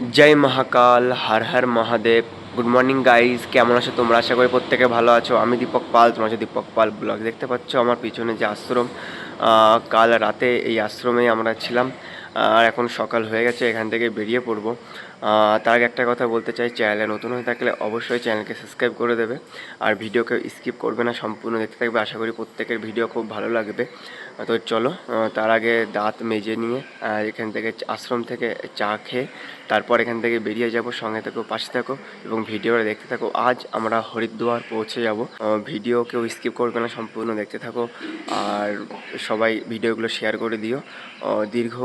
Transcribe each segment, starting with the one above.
জয় Mahakal, Har Har Mahadev. Good morning guys কেমন আছো তোমরা? আশা করি প্রত্যেকে ভালো আছো। আমি দীপক পাল, তোমার আছো দীপক পাল ব্লগ। দেখতে পাচ্ছ আমার পিছনে যে আশ্রম কাল রাতে এই আশ্রমে আমরা ছিলাম। আর এখন সকাল হয়ে গেছে, এখান থেকে বেরিয়ে পড়ব। তার আগে একটা কথা বলতে চাই, চ্যানেলে নতুন হয়ে থাকলে অবশ্যই চ্যানেলকে সাবস্ক্রাইব করে দেবে আর ভিডিওকে স্কিপ করবে না, সম্পূর্ণ দেখতে থাকবে। আশা করি প্রত্যেকের ভিডিও খুব ভালো লাগবে। তো চলো তার আগে দাঁত মেজে নিয়ে এখান থেকে আশ্রম থেকে চা খেয়ে তারপর এখান থেকে বেরিয়ে যাব। সঙ্গে থেকো পাশে থাকো এবং ভিডিওটা দেখতে থাকো। আজ আমরা হরিদ্বার পৌঁছে যাব। ভিডিও কেউ স্কিপ করবে না, সম্পূর্ণ দেখতে থাকো। আর সবাই ভিডিওগুলো শেয়ার করে দিও। দীর্ঘ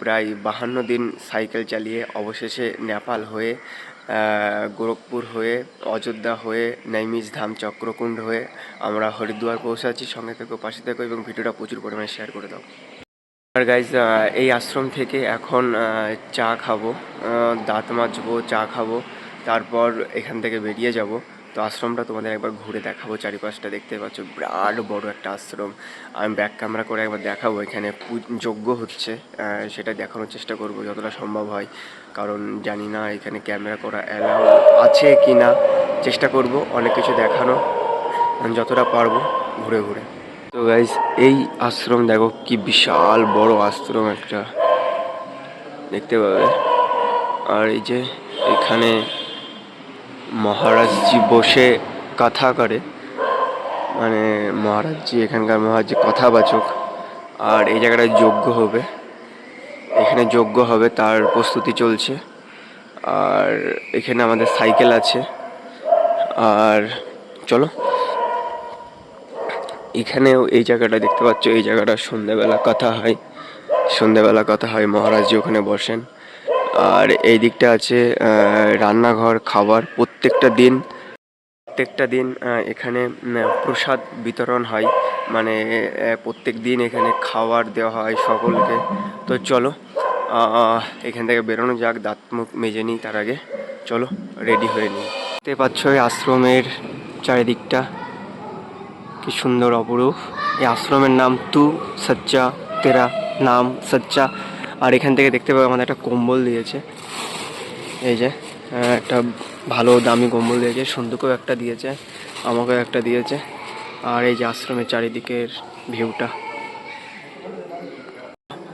প্রায় বাহান্ন দিন সাইকেল চালিয়ে অবশেষে নেপাল হয়ে গোরখপুর হয়ে, অযোধ্যা হয়ে নৈমিষ ধাম চক্রকুণ্ড হয়ে আমরা হরিদ্বার পৌঁছাচ্ছি সঙ্গে থেকেও পাশে থেকো এবং ভিডিওটা প্রচুর পরিমাণে শেয়ার করে দাও। আর গাইজ এই আশ্রম থেকে এখন চা খাব দাঁত মাজবো, চা খাব, তারপর এখান থেকে বেরিয়ে যাব। তো আশ্রমটা তোমাদের একবার ঘুরে দেখাবো চারিপাশটা দেখতে পাচ্ছ, বিরাট বড় একটা আশ্রম। আমি ব্যাক ক্যামেরা করে একবার দেখাবো, এখানে যোগ্য হচ্ছে সেটা দেখানোর চেষ্টা করব যতটা সম্ভব হয়। কারণ জানি না এখানে ক্যামেরা করা অ্যালাউ আছে কি না চেষ্টা করব অনেক কিছু দেখানো যতটা পারব ঘুরে ঘুরে। তো গাইজ এই আশ্রম দেখো, কি বিশাল বড় আশ্রম একটা। দেখতে পাবে? আর এই যে এখানে মহারাজজি বসে কথা করে। মানে মহারাজজি, এখানকার মহারাজজি কথাবাচক। আর এই জায়গাটায় যজ্ঞ হবে। এখানে যজ্ঞ হবে, তার প্রস্তুতি চলছে। আর এখানে আমাদের সাইকেল আছে। আর চলো। এখানেও এই জায়গাটা দেখতে পাচ্ছ, এই জায়গাটা সন্ধ্যেবেলা কথা হয়। সন্ধ্যেবেলা কথা হয়, মহারাজজি ওখানে বসেন। আর এই দিকটা আছে রান্নাঘর, খাবার প্রত্যেকটা দিন প্রত্যেকটা দিন এখানে প্রসাদ বিতরণ হয়। মানে প্রত্যেক দিন এখানে খাবার দেওয়া হয় সকলকে। তো চলো এখান থেকে বেরোনো যাক, দাঁত মুখ মেজে নিই তার আগে। চলো রেডি হয়ে নিই। দেখতে পাচ্ছ এই আশ্রমের চারিদিকটা, কি সুন্দর অপরূপ। এই আশ্রমের নাম তু সচ্চা তেরা নাম সচ্চা আর এখান থেকে দেখতে পাবে আমাদের একটা কম্বল দিয়েছে। এই যে একটা ভালো দামি কম্বল দিয়েছে, সন্দুকেও একটা দিয়েছে, আমাকেও একটা দিয়েছে, আর এই যে আশ্রমের চারিদিকের ভিউটা।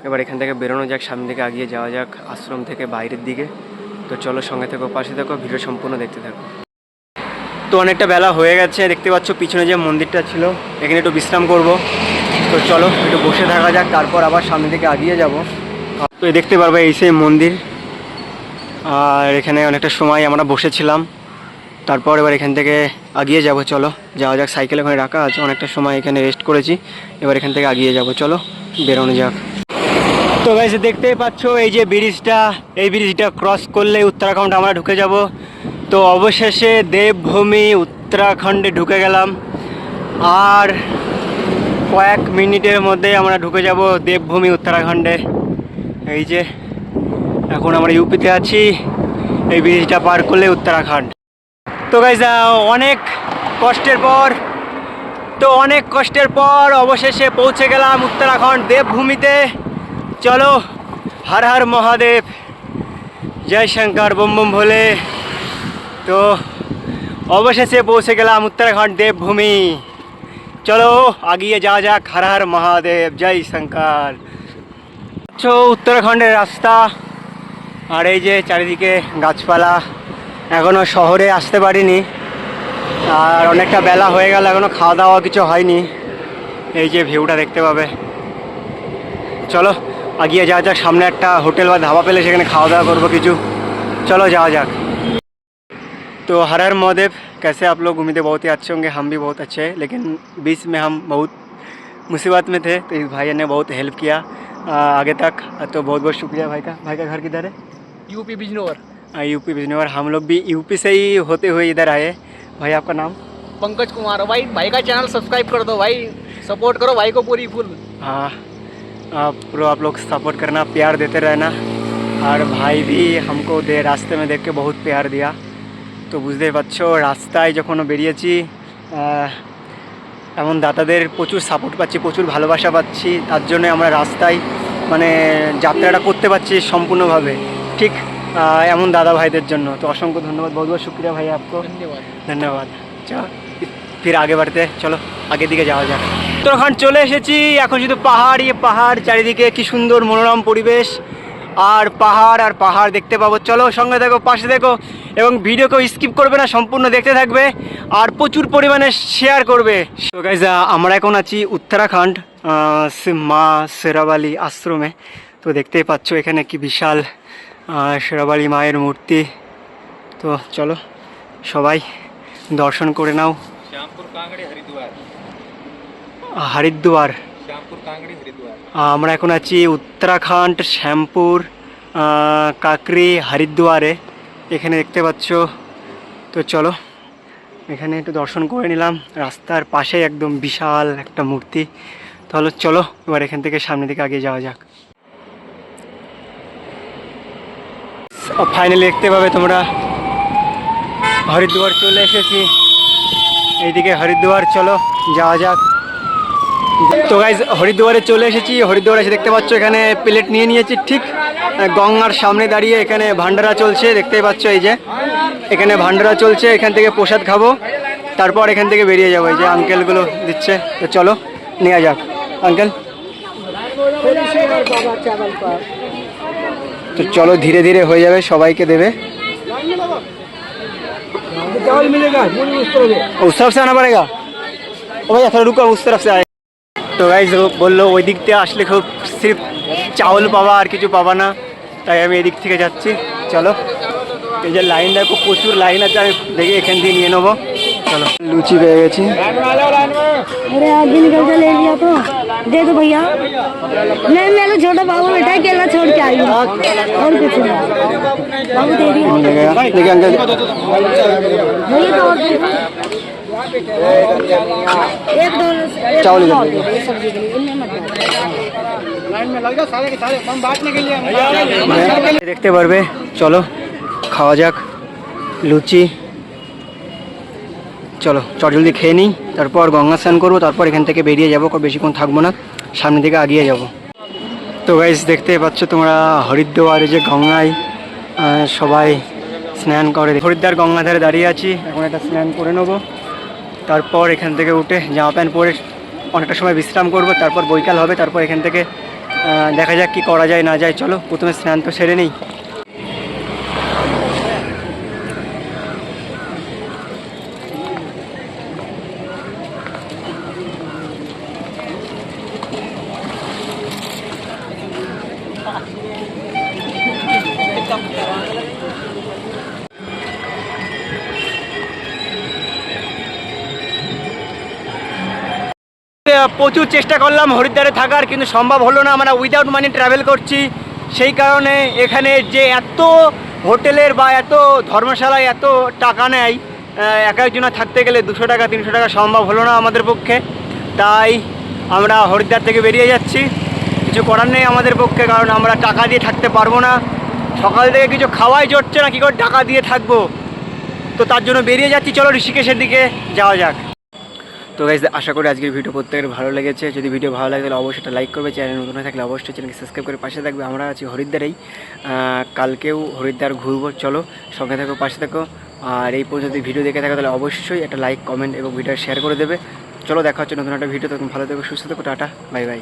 এবার এখান থেকে বেরোনো যাক সামনে থেকে আগিয়ে যাওয়া যাক আশ্রম থেকে বাইরের দিকে। তো চলো সঙ্গে থেকো, পাশে থেকো, ভিডিও সম্পূর্ণ দেখতে থাকো। তো অনেকটা বেলা হয়ে গেছে, দেখতে পাচ্ছ পিছনে যে মন্দিরটা ছিল, এখানে একটু বিশ্রাম করব। তো চলো, একটু বসে থাকা যাক, তারপর আবার সামনে থেকে আগিয়ে যাব। তো দেখতে পারবে এই সেই মন্দির। আর এখানে অনেকটা সময় আমরা বসেছিলাম। তারপর এবার এখান থেকে আগিয়ে যাব, চলো। যাওয়া যাক, সাইকেল ওখানে রাখা আছে, অনেকটা সময় এখানে রেস্ট করেছি। এবার এখান থেকে আগিয়ে যাব, চলো, বেরোনো যাক। তো গাইস দেখতেই পাচ্ছ, এই যে ব্রিজটা এই ব্রিজটা ক্রস করলে উত্তরাখণ্ড আমরা ঢুকে যাব। তো অবশেষে দেবভূমি উত্তরাখণ্ডে ঢুকে গেলাম। আর কয়েক মিনিটের মধ্যে আমরা ঢুকে যাব দেবভূমি উত্তরাখণ্ডে। এই যে, এখন আমরা ইউপিতে আছি, এই ব্রিজটা পার করলে উত্তরাখণ্ড। তো গাইজ অনেক কষ্টের পর, তো অনেক কষ্টের পর অবশেষে পৌঁছে গেলাম উত্তরাখণ্ড দেবভূমিতে। চলো, হর হর মহাদেব, জয় শঙ্কর, বম বম ভোলে। তো অবশেষে পৌঁছে গেলাম উত্তরাখণ্ড দেবভূমি। চলো, আগিয়ে যাওয়া যাক, হর হর মহাদেব, জয় শঙ্কর। তো উত্তরাখণ্ডের রাস্তা আর এই যে চারিদিকে গাছপালা এখনও শহরে আসতে পারিনি আর অনেকটা বেলা হয়ে গেল এখনও খাওয়া দাওয়া কিছু হয়নি এই যে ভিউটা দেখতে পাবে চলো আগিয়ে যাওয়া যাক সামনে একটা হোটেল বা ধাবা পেলে সেখানে খাওয়া দাওয়া করবো কিছু चलो जाओ जाक तो हर हर महादेव कैसे आप लोग उम्मीद है बहुत ही अच्छे होंगे हम भी बहुत अच्छे हैं लेकिन बीच में हम बहुत मुसीबत में थे तो इस भाई ने बहुत हेल्प किया आ, आगे तक तो बहुत बहुत शुक्रिया भाई का भाई का घर किधर है यूपी बिजनौर यूपी बिजनौर हम लोग भी यूपी से ही होते हुए इधर आए भाई आपका नाम पंकज कुमार भाई भाई का चैनल सब्सक्राइब कर दो भाई सपोर्ट करो भाई को पूरी फुल हाँ आप पूरा आप लोग सपोर्ट करना प्यार देते रहना আর ভাই भी हमको दे রাস্তে में देख के बहुत प्यार दिया তো বুঝতেই পারছো রাস্তায় যখন বেরিয়েছি আহ, এমন দাতাদের প্রচুর সাপোর্ট পাচ্ছি প্রচুর ভালোবাসা পাচ্ছি। তার জন্য আমরা রাস্তায় মানে যাত্রাটা করতে পারছি সম্পূর্ণভাবে। ঠিক এমন দাদা ভাইদের জন্য। তো অসংখ্য ধন্যবাদ। বহুত বহু শুক্রিয়া ভাই আপকো। ধন্যবাদ। আচ্ছা, ফির আগে বাড়তে। চলো আগের দিকে যাওয়া যাক। উত্তরাখণ্ড চলে এসেছি। এখন শুধু পাহাড় ইয়ে পাহাড় চারিদিকে কি সুন্দর মনোরম পরিবেশ। আর পাহাড় আর পাহাড় দেখতে পাবো। চলো সঙ্গে দেখো পাশে দেখো এবং ভিডিওকেও স্কিপ করবে না সম্পূর্ণ দেখতে থাকবে আর প্রচুর পরিমাণে শেয়ার করবে। আমরা এখন আছি উত্তরাখণ্ড মা সেরাবালি আশ্রমে। তো দেখতেই পাচ্ছ এখানে কি বিশাল সেরাবালি মায়ের মূর্তি। তো চলো সবাই দর্শন করে নাও। হরিদ্বার। হরিদ্বার। আমরা এখন আছি উত্তরাখণ্ড, শ্যামপুর কাকরি হরিদ্বারে। এখানে দেখতে পাচ্ছ। তো চলো, এখানে একটু দর্শন করে নিলাম। রাস্তার পাশে একদম বিশাল একটা মূর্তি। তাহলে চলো, এবার এখান থেকে সামনে দিকে আগে যাওয়া যাক। ফাইনালি দেখতে পাবে তোমরা। হরিদ্বার চলে এসেছি। এইদিকে হরিদ্বার, চলো, যাওয়া যাক। তো গাইজ হরিদ্বারে চলে এসেছি হরিদ্বারে এসে দেখতে পাচ্ছ এখানে প্লেট নিয়ে নিয়েছি ঠিক আহ, গঙ্গার সামনে দাঁড়িয়ে এখানে ভান্ডারা চলছে দেখতেই পাচ্ছ এই যে এখানে ভান্ডারা চলছে এখান থেকে প্রসাদ খাবো তারপর এখান থেকে বেরিয়ে যাবো এই যে আঙ্কেলগুলো দিচ্ছে তো চলো নেওয়া যাক আঙ্কেল তো চলো ধীরে ধীরে হয়ে যাবে সবাইকে দেবে उस तरफ से आना पड़ेगा ओ भैया थोड़ा रुको उस तरफ से आए তো গাইজ বললো ওই দিক থেকে আসলে খুব সির্ফ চাউল পাবা আর কিছু পাবা না তাই আমি এদিক থেকে যাচ্ছি চলো এই যে লাইন দেখো প্রচুর লাইন আছে আমি দেখি এখান দিয়ে নিয়ে নেবো চলো লুচি পেয়ে গেছি अरे आगे निकल के ले लिया तो दे दो भैया नहीं मैं तो छोटा बाबू बेटा अकेला छोड़ के आई हूँ और कुछ नहीं बाबू दे दिया लगेगा देखिए अंकल भैया तो और दे दो। एक दो चावल इधर दे ये सब्जी के लिए इनमें मत डालो। দেখতে পারবে চলো খাওয়া যাক লুচি চলো চটজলদি খেয়ে নিই তারপর গঙ্গা স্নান করবো তারপর এখান থেকে বেরিয়ে যাবো খুব বেশিক্ষণ থাকবো না সামনের দিকে আগিয়ে যাব তো গাইজ দেখতে পাচ্ছ তোমরা হরিদ্বারে যে গঙ্গায় আহ, সবাই স্নান করে হরিদ্বার গঙ্গা ধারে দাঁড়িয়ে আছি এখন একটা স্নান করে নেবো তারপর এখান থেকে উঠে জামা প্যান্ট পরে অনেকটা সময় বিশ্রাম করব, তারপর বৈকাল হবে, তারপর এখান থেকে দেখা যাক কি করা যায়, না যায়। চলো, প্রথমে স্নান তো সেরে নেই। প্রচুর চেষ্টা করলাম হরিদ্বারে থাকার, কিন্তু সম্ভব হলো না। আমরা উইদাউট মানি ট্রাভেল করছি। সেই কারণে এখানে যে এত হোটেলের বা এত ধর্মশালায় এত টাকা নেয় এক একজনা থাকতে গেলে দুশো টাকা, তিনশো টাকা সম্ভব হলো না আমাদের পক্ষে। তাই আমরা হরিদ্বার থেকে বেরিয়ে যাচ্ছি। কিছু করার নেই আমাদের পক্ষে, কারণ আমরা টাকা দিয়ে থাকতে পারব না। সকাল থেকে কিছু খাওয়াই জটছে না, কী করে টাকা দিয়ে থাকব? তো তার জন্য বেরিয়ে যাচ্ছি। চলো ঋষিকেশের দিকে যাওয়া যাক। তো গাইজ আশা করি আজকের ভিডিও প্রত্যেকের ভালো লেগেছে। যদি ভিডিও ভালো লাগে, তাহলে অবশ্যই একটা লাইক করবে। চ্যানেল নতুন থাকলে অবশ্যই চ্যানেলকে সাবস্ক্রাইব করে পাশে থাকবে। আমরা আছি হরিদ্বারেই। কালকেও হরিদ্বার ঘুরবো। চলো, সঙ্গে থাকো, পাশে থাকো। আর এই পর্যন্ত ভিডিও দেখে থাকো, তাহলে অবশ্যই একটা লাইক কমেন্ট এবং ভিডিও শেয়ার করে দেবে। চলো, দেখা হচ্ছে নতুন একটা ভিডিও তখন ভালো থাকো, সুস্থ থাকো, টাটা বাই বাই